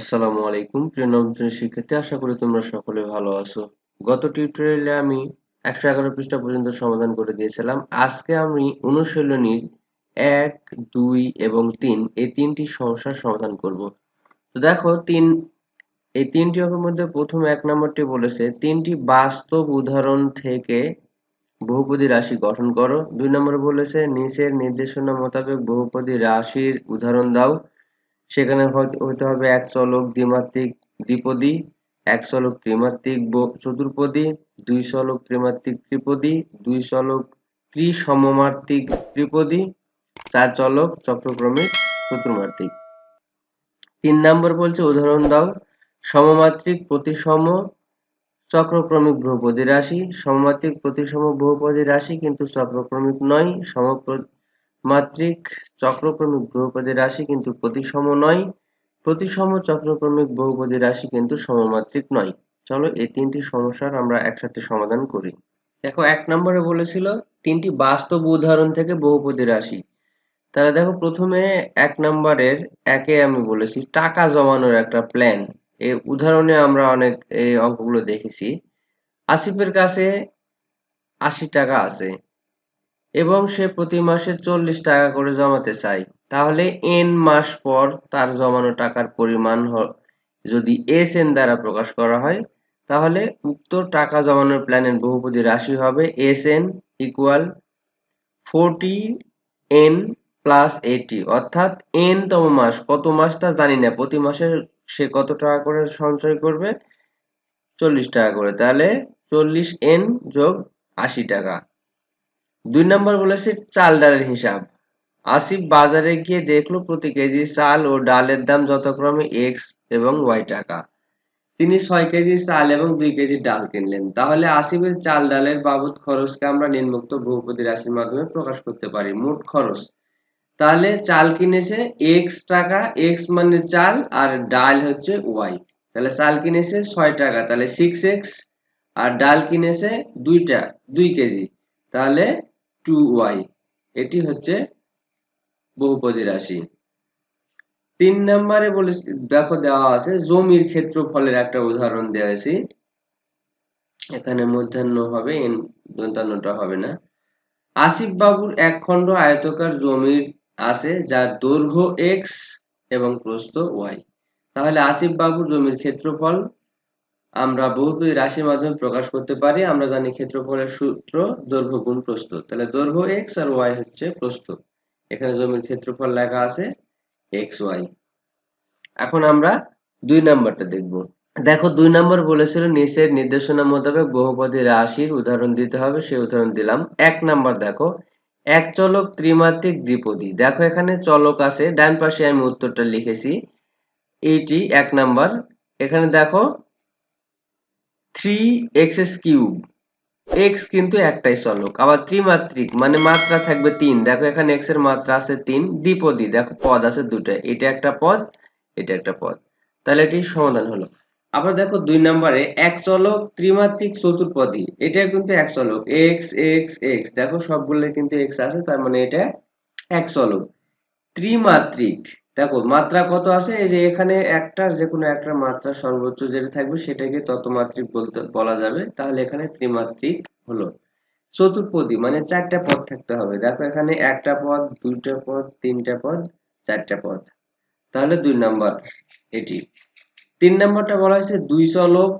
আসসালামু আলাইকুম, প্রিয় নবম শিক্ষার্থী, আশা করি তোমরা সকলে ভালো আছো। গত টিউটোরিয়ালে আমি একশো এগারো পৃষ্ঠা পর্যন্ত সমাধান করে দিয়েছিলাম। আজকে আমি অনুশীলনীর এক, দুই এবং তিন, এই তিনটি সমস্যার সমাধান করব। তো দেখো, তিন, এই তিনটি অঙ্কের মধ্যে প্রথম এক নম্বরটি বলেছে, তিনটি বাস্তব উদাহরণ থেকে বহুপদী রাশি গঠন করো। দুই নম্বরে বলেছে, নিচের নির্দেশনা মোতাবেক বহুপদী রাশির উদাহরণ দাও। সেখানে হতে হবে এক চলক দ্বিমাত্রিক দ্বিপদী এক চলক ত্রিমাত্রিক চতুর্পদী দুই চলক ত্রিমাত্রিক ত্রিপদী দুই চলক ত্রিসমমাত্রিক ত্রিপদী চার চলক চক্রক্রমিক চতুর্মাত্রিক। তিন নম্বর বলছে, উদাহরণ দাও, সমমাত্রিক প্রতিসম চক্রক্রমিক বহুপদী রাশি। সমমাত্রিক প্রতিসম বহুপদী রাশি কিন্তু চক্রক্রমিক নয় সম মাত্রিক চক্রক্রমিক বহুপদী রাশি কিন্তু প্রতিসম নয়। প্রতিসম চক্রক্রমিক বহুপদী রাশি কিন্তু সমমাত্রিক নয়। চলো এই তিনটি সমস্যার আমরা একসাথে সমাধান করি। দেখো, এক নম্বরে বলেছিল তিনটি বাস্তব উদাহরণ থেকে বহুপদী রাশি। তাহলে দেখো, প্রথমে এক নম্বরের একে আমি বলেছি টাকা জমানোর একটা প্ল্যান এই উদাহরণে আমরা অনেক এই অঙ্কগুলো দেখেছি। আসিফের কাছে আশি টাকা আছে। এবং সে প্রতি মাসে চল্লিশ টাকা করে জমাতে চায়। তাহলে এন মাস পর তার জমানো টাকার পরিমাণ যদি এস এন দ্বারা প্রকাশ করা হয়, তাহলে উক্ত টাকা জমানোর প্ল্যানের বহুপদী রাশি হবে S N equal forty N plus eighty অর্থাৎ এন তম মাস, কত মাস তা জানি না। প্রতি মাসে সে কত টাকা করে সঞ্চয় করবে? চল্লিশ টাকা করে। তাহলে চল্লিশ এন যোগ আশি টাকা। দুই নম্বর বলেছে চাল ডালের হিসাব। আসিফ বাজারে গিয়ে দেখল প্রতি কেজি চাল ও ডালের দাম যথাক্রমে এক্স এবং ওয়াই টাকা। তিনি ছয় কেজি চাল এবং দুই কেজি ডাল কিনলেন। তাহলে আসিফের চাল ডালের বাবদ খরচকে আমরা নিম্নোক্ত বহুপদী রাশির মাধ্যমে প্রকাশ করতে পারি, মোট খরচ। তাহলে চাল কিনেছে এক্স টাকা এক্স মানে চাল আর ডাল হচ্ছে ওয়াই তাহলে চাল কিনেছে ছয় টাকা, তাহলে সিক্স এক্স আর ডাল কিনেছে দুইটা, দুই কেজি। তাহলে টু ওয়াই এটি হচ্ছে বহুপদী রাশি। তিন নম্বরে বলে, দেখো দেওয়া আছে, জমির ক্ষেত্রফলের একটা উদাহরণ দেওয়া আছে। এখানে মধ্যাহ্ন হবে দন্তান্নটা হবে না। আসিফ বাবুর এক খণ্ড আয়তকার জমির আছে, যার দৈর্ঘ্য এক্স এবং প্রস্থ ওয়াই তাহলে আসিফ বাবুর জমির ক্ষেত্রফল আমরা বহুপদী রাশির মাধ্যমে প্রকাশ করতে পারি, আমরা জানি ক্ষেত্রফলের সূত্র দৈর্ঘ্য গুণ প্রস্থ। তাহলে দৈর্ঘ্য এক্স আর ওয়াই হচ্ছে প্রস্থ। এখানে জমির ক্ষেত্রফল লেখা আছে এক্স ওয়াই এখন আমরা দুই নাম্বারটা দেখব। দেখো, দুই নম্বর বলেছিল নিচের নির্দেশনা মোতাবেক বহুপদী রাশির উদাহরণ দিতে হবে, সেই উদাহরণ দিলাম। এক নাম্বার দেখো, এক চলক ত্রিমাত্রিক দ্বিপদী। দেখো, এখানে চলক আছে, ডান পাশে আমি উত্তরটা লিখেছি। এইটি এক নাম্বার। এখানে দেখো থ্রি এক্স কিউব এক্স কিন্তু একটাই চলক, আবার ত্রিমাত্রিক মানে মাত্রা থাকবে তিন। দেখো এখানে এক্সের মাত্রা আছে তিন, দ্বিপদী, দেখো পদ আছে দুটা, এটা একটা পদ, এটা একটা পদ। তাহলে এটি সমাধান হলো। আবার দেখো দুই নম্বরে এক চলক, ত্রিমাত্রিক, চতুর্পদী, এটা কিন্তু এক চলক এক্স এক্স এক্স দেখো সবগুলো কিন্তু এক্স আছে, তার মানে এটা এক চলক। ত্রিমাত্রিক দেখো, মাত্রা কত আছে? এই যে এখানে একটার যে কোনো একটার মাত্রা সর্বোচ্চ যেটা থাকবে সেটাকে ততমাত্রিক বলতে, বলা যাবে। তাহলে এখানে ত্রিমাত্রিক হলো। চতুর্পদী মানে চারটা পদ থাকতে হবে। দেখো, এখানে একটা পদ, দুইটা পদ, তিনটা পদ, চারটা পদ। তাহলে দুই নাম্বার এটি। তিন নাম্বারটা বলা হয়েছে দুই চলক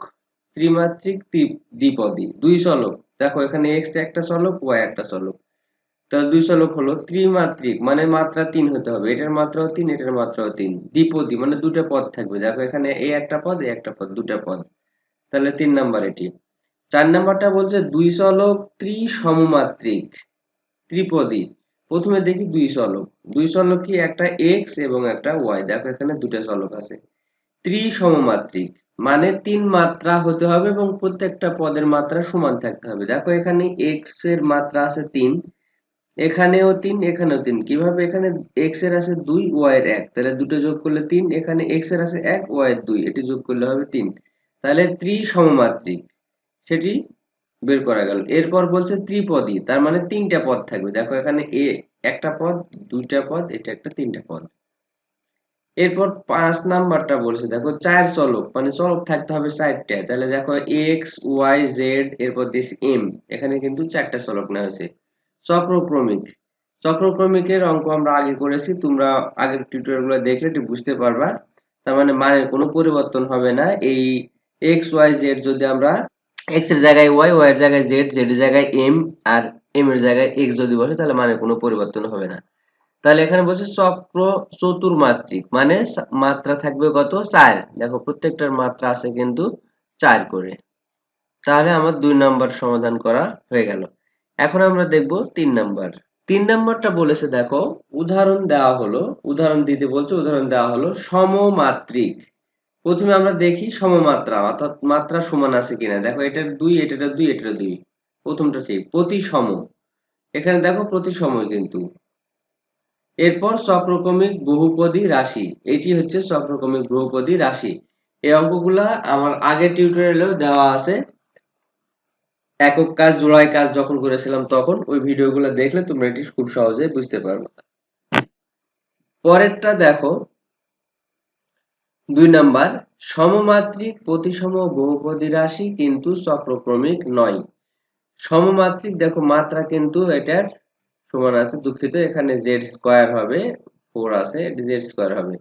ত্রিমাত্রিক দ্বিপদী। দুই চলক দেখো, এখানে এক্স একটা চলক ওয়াই একটা চলক তাহলে দুই চলক হলো ত্রিমাত্রিক মানে মাত্রা তিন হতে হবে। এটার মাত্রাও তিন, এটার মাত্রাও তিন। দ্বিপদী মানে দুটো পদ থাকবে। দেখো এখানে এই একটা পদ এই একটা পদ দুটা পদ। তাহলে তিন নাম্বার এটি। চার নাম্বারটা বলছে দুই চলক ত্রিসমমাত্রিক ত্রিপদী। প্রথমে দেখি দুই চলক দুই চলক কি একটা এক্স এবং একটা ওয়াই দেখো এখানে দুটা চলক আছে। ত্রিসমমাত্রিক মানে তিন মাত্রা হতে হবে এবং প্রত্যেকটা পদের মাত্রা সমান থাকতে হবে। দেখো এখানে এক্সের মাত্রা আছে তিন এখানেও তিন এখানেও তিন। কীভাবে এখানে এক্সের আছে দুই ওয়াই এর এক? তাহলে দুটো যোগ করলে তিন, এখানে এক্সের আছে এক ওয়াই এর দুই। এটি যোগ করলে হবে তিন। তাহলে ত্রিসমমাত্রিক। সেটি বের করা গেল। এরপর বলছে ত্রিপদী। তার মানে তিনটা পদ থাকবে। দেখো এখানে এ একটা পদ, দুইটা পদ, এটা একটা তিনটা পদ। এরপর পাঁচ নাম্বারটা বলছে, দেখো চার চলক মানে চলক থাকতে হবে চারটে। তাহলে দেখো এক্স, ওয়াই, জেড, এরপর দিস এম। এখানে কিন্তু চারটা চলক নেওয়া হয়েছে। চক্রক্রমিক। চক্রক্রমিকের অঙ্ক আমরা আগে করেছি, তোমরা আগের টিউটোরিয়ালগুলো দেখলে একটু বুঝতে পারবা। তার মানে মানের কোনো পরিবর্তন হবে না। এই এক্স ওয়াই জেড যদি আমরা এক্সের জায়গায় ওয়াই ওয়াই এর জায়গায় জেড জেড এর জায়গায় এম আর এম এর জায়গায় এক্স যদি বসে, তাহলে মানের কোনো পরিবর্তন হবে না। তাহলে এখানে বলছে চক্র চতুর্মাত্রিক মানে মাত্রা থাকবে কত? চার। দেখো প্রত্যেকটার মাত্রা আছে কিন্তু চার করে। তাহলে আমার দুই নাম্বার সমাধান করা হয়ে গেল। এখন আমরা দেখব তিন নাম্বার। তিন নাম্বারটা বলেছে, দেখো, উদাহরণ দেওয়া হলো, উদাহরণ দিতে বলছে, উদাহরণ দেওয়া হলো সমমাত্রিক। প্রথমে আমরা দেখি সমমাত্রা, অর্থাৎ মাত্রা সমান আছে কিনা। দেখো, এটার দুই এটার দুই এটার দুই। প্রথমটা ঠিক প্রতি সম এখানে দেখো প্রতি সময় কিন্তু। এরপর চক্রক্রমিক বহুপদী রাশি, এটি হচ্ছে চক্রক্রমিক বহুপদী রাশি। এই অঙ্কগুলা আমার আগের টিউটোরিয়ালেও দেওয়া আছে। একক কাজ, জোড়ায় কাজ যখন করেছিলাম তখন, ওই ভিডিওগুলো দেখলে তোমরা এটি খুব সহজে বুঝতে পারবে। পরেরটা দেখো। দুই নাম্বার, সমমাত্রিক প্রতিসম বহুপদী রাশি কিন্তু চক্রক্রমিক নয়। সমমাত্রিক, দেখো, মাত্রা কিন্তু এটার সমান আছে, দুঃখিত, এখানে জেড স্কোয়ার হবে ফোর আছে জেড স্কোয়ার হবে।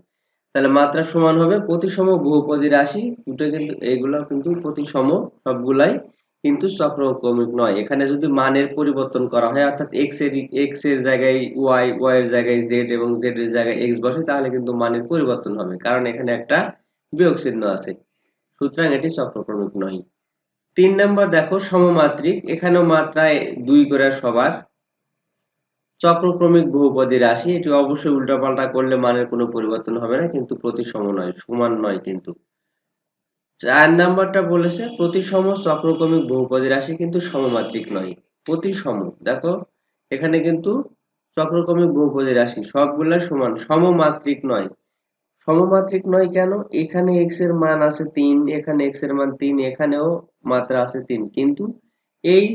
তাহলে মাত্রা সমান হবে, প্রতিসম বহুপদী রাশি, দুটো কিন্তু, এগুলো কিন্তু প্রতিসম সবগুলাই কিন্তু চক্রক্রমিক নয়। এখানে যদি মানের পরিবর্তন করা হয়, অর্থাৎ এক্সের এক্সের জায়গায় ওয়াই ওয়াই এর জায়গায় জেড এবং জেড এর জায়গায় এক্স বসে, তাহলে কিন্তু মানের পরিবর্তন হবে। কারণ এখানে একটা বিয়োগ চিহ্ন আছে। সুতরাং এটি চক্রক্রমিক নয়। তিন নম্বর দেখো, সমমাত্রিক। এখানেও মাত্রায় দুই করে সবার চক্রক্রমিক বহুপদী রাশি। এটি অবশ্যই উল্টাপাল্টা করলে মানের কোনো পরিবর্তন হবে না, কিন্তু প্রতিসম নয় সমান নয় কিন্তু। চার নাম্বারটা বলেছে, প্রতিসম চক্রক্রমিক বহুপদী রাশি কিন্তু সমমাত্রিক নয়, প্রতিসম। দেখো, এখানে কিন্তু চক্রক্রমিক বহুপদী রাশি, সবগুলা সমান, সমমাত্রিক নয়। সমমাত্রিক নয় কেন? এখানে এক্সের মান আছে তিন, এখানে এক্সের মান তিন, এখানেও মাত্রা আছে তিন। কিন্তু এই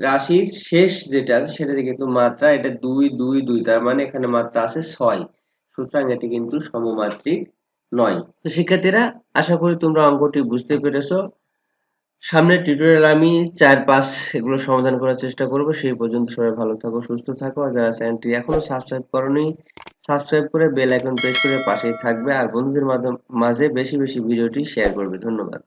রাশির শেষ যেটা আছে, সেটাতে কিন্তু মাত্রা, এটা দুই দুই দুই, তার মানে এখানে মাত্রা আছে ছয়। সুতরাং এটি কিন্তু সমমাত্রিক নয়। তো শিক্ষার্থীরা, আশা করি তোমরা অঙ্কটি বুঝতে পেরেছ। সামনের টিউটোরিয়াল আমি চার পাঁচ এগুলো সমাধান করার চেষ্টা করব। সেই পর্যন্ত সবাই ভালো থাকো, সুস্থ থাকো। আর যারা চ্যানেলটি এখনও সাবস্ক্রাইব করনি সাবস্ক্রাইব করে বেল আইকন প্রেস করে পাশেই থাকবে। আর বন্ধুদের মাঝে বেশি বেশি ভিডিওটি শেয়ার করবে। ধন্যবাদ।